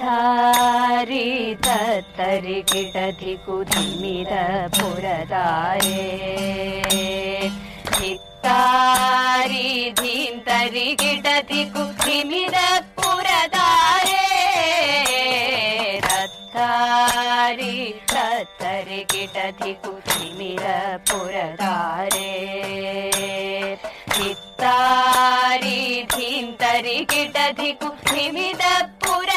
ಧಾರಿ ತತ್ತರಿ ಗಿಡಧಿ ಕುದಿಮಿದ ಪುರದಾರೆ ಧಿಕ್ಕಾರಿ ಧೀಂತರಿ ಗಿಡಧಿ ಕುದಿಮಿದ ಪುರದಾರೆ ರತ್ತಾರಿ ತತ್ತರಿ ಗಿಡಧಿ ಕುದಿಮಿದ ಪುರದಾರೆ ಧಿಕ್ಕಾರಿ ಧೀಂತರಿ ಗಿಡಧಿ ಕುದಿಮಿದ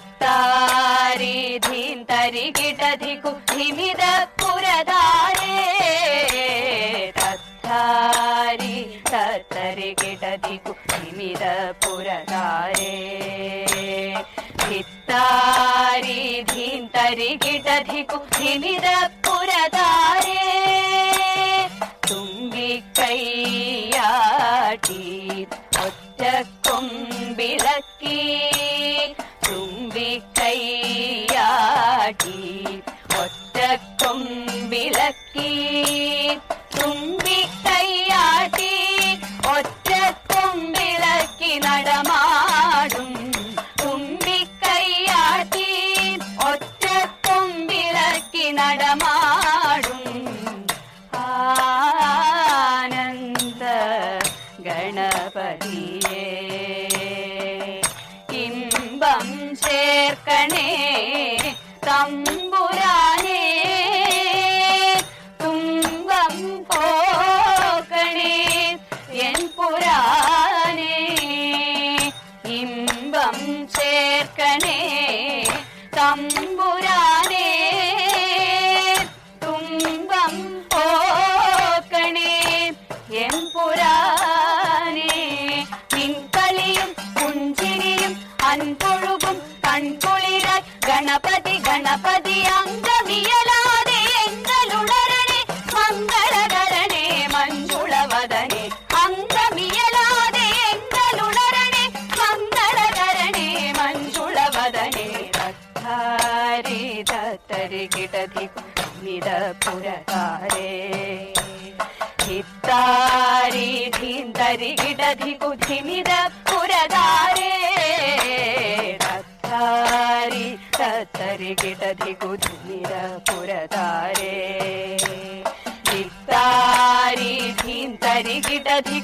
ಧಿತ್ತಾರೆ ಧೀಂತರಿಗಿಟಧಿಕು ಧಿಮಿದ ಪುರದಾರೆ ತತ್ತಾರೆ ತತ್ತರಿಗಿಟಧಿಕು ಧಿಮಿದ ಪುರದಾರೆ ಧಿತ್ತಾರೆ ಧೀಂತರಿಗಿಟಧಿಕು ಧಿಮಿದ ಪುರದಾರೆ ತುಂಬಿಕೈಯಾಟಿ ಒಟ್ಟ വിടപുരക്കാരേ ധിത്താരി ധീന്തരികിടധി കുധിമിത പുരകാരേ തത്തരികിടധി കുധിമിത പുരതാരേ ധിത്താരി ധീന്തരികിടധി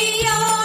Radio.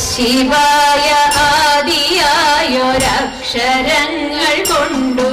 ശിവായ ആദിയായൊരക്ഷരങ്ങൾ കൊണ്ടു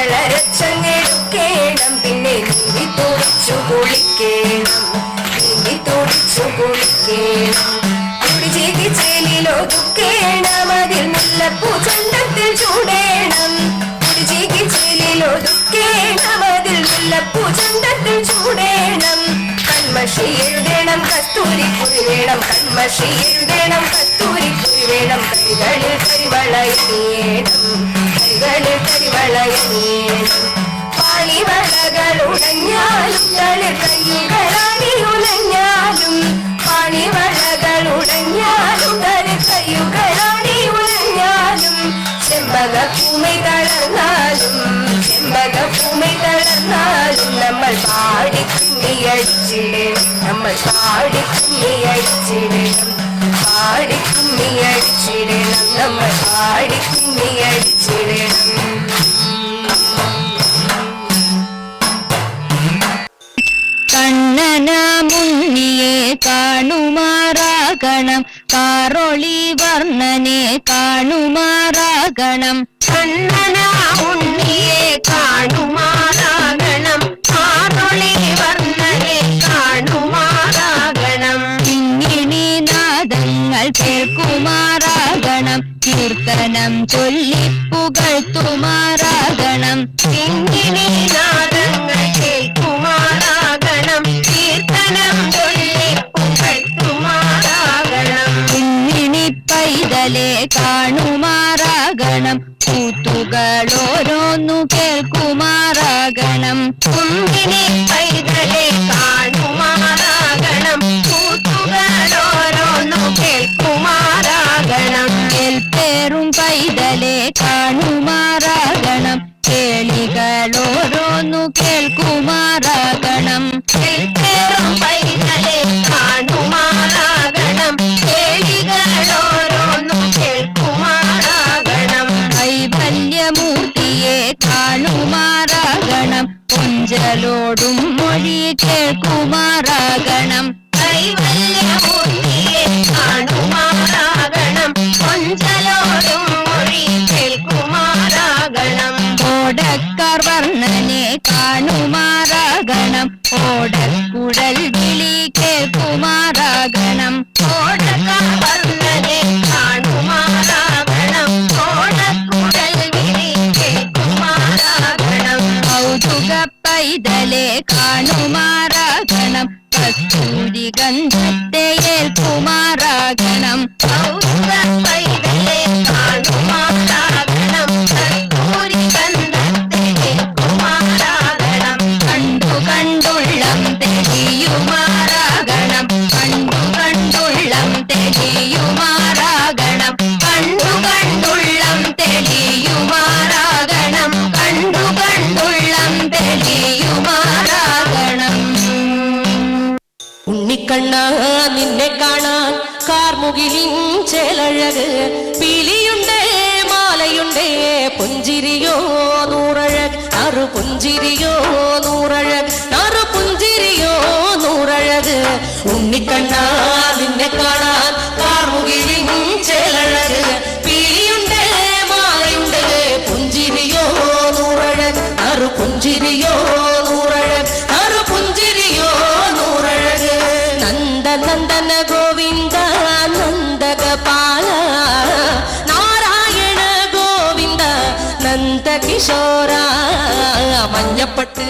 മഞ്ഞളരച്ചങ്ങെടുക്കേണം പിന്നെ നീന്തി തുടിച്ചു കുളിക്കേണം. നീന്തി തുടിച്ചു കുളിക്കേണം. കുടിചേക്ക് ചേലിലൊതുക്കേണം. അതിൽ മുല്ലപ്പൂ ചന്തത്തിൽ ചൂടേണം. കുടിചേക്ക് ചേലിലൊതുക്കേണം. അതിൽ മുല്ലപ്പൂ ചന്തത്തിൽ ചൂടേണം. കൺമഷി എഴുതേണം കസ്തൂരി കുറി വേണം. കൺമഷി എഴുതേണം കസ്തൂരി കുറി വേണം. കൈകളിൽ കരിവളയണിയേണം കൈകളിൽ കരിവളയണിയേണം പാണിവളകൾ ഉടഞ്ഞാലും തളിർ കയ്യുകളാണി ഉലഞ്ഞാലും പാണിവളകൾ ഉടഞ്ഞാലും തളിർ കയ്യുകളാണി ഉലഞ്ഞാലും ചെമ്പക പൂമൈ തളർന്നാലും ചെമ്പക പൂമൈ തളർന്നാലും നമ്മൾ പാടി കുമ്മിയടിച്ചിടണം നമ്മൾ പാടി കുമ്മിയടിച്ചിടണം പാടി കുമ്മിയടിച്ചിടണം നമ്മൾ പാടി കുമ്മിയടിച്ചിടണം കണ്ണന മുന്നിയെ കാണുമാറാകണം. കാറൊളി വർണനെ കാണുമാറാകണം. കണ്ണന ഉണ്ണിയെ കാണുമാറാകണം. കാറൊളി വർണനെ കാണുമാറാകണം. കിങ്ങിണി നാദങ്ങൾ കേൾക്കുമാറാകണം. കീർത്തനം ചൊല്ലിപ്പുകഴ്ത്തുമാറാകണം ഇങ്ങിനി നാദങ്ങൾ കേൾക്കുമാറാകണം. കീർത്തനം ചൊല്ലി പുകഴ്ത്തുമാറാകണം. കിങ്ങിണി പൈതലെ കാണുമാറാകണം. കൂത്തുകളോരോന്നു കേൾക്കുമാറാകണം. കുമ്പിനി പൈതലെ പൈതലെ കാണുമാറാകണം കസ്തൂരി ഗന്ധത്തെ ഏൽക്കുമാർ ഞാൻ നിന്നെ കാണാൻ കാർമുകിലിൻ ചേലഴക് പീലിയുണ്ട് മാലയുണ്ട് പുഞ്ചിരിയോ നൂറഴക് അറു പുഞ്ചിരിയോ നൂറഴക് അറു പുഞ്ചിരിയോ നൂറഴക് ഉണ്ണിക്കണ്ണാ காயப்பட்டு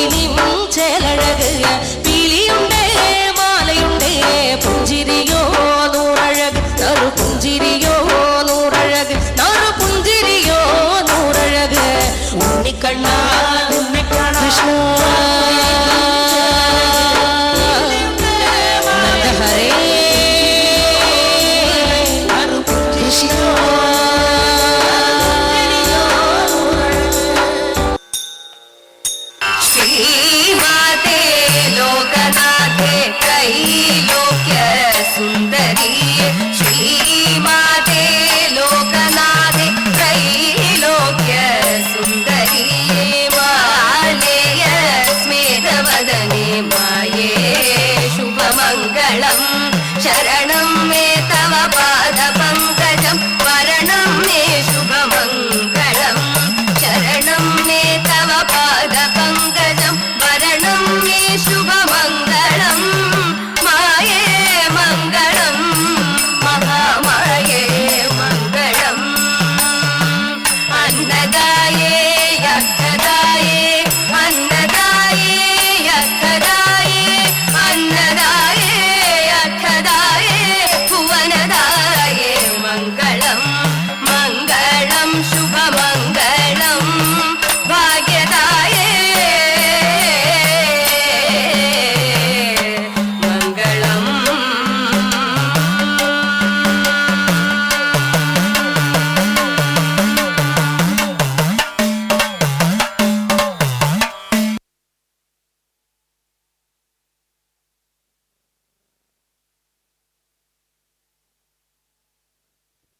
விழி உஞ்சலழகு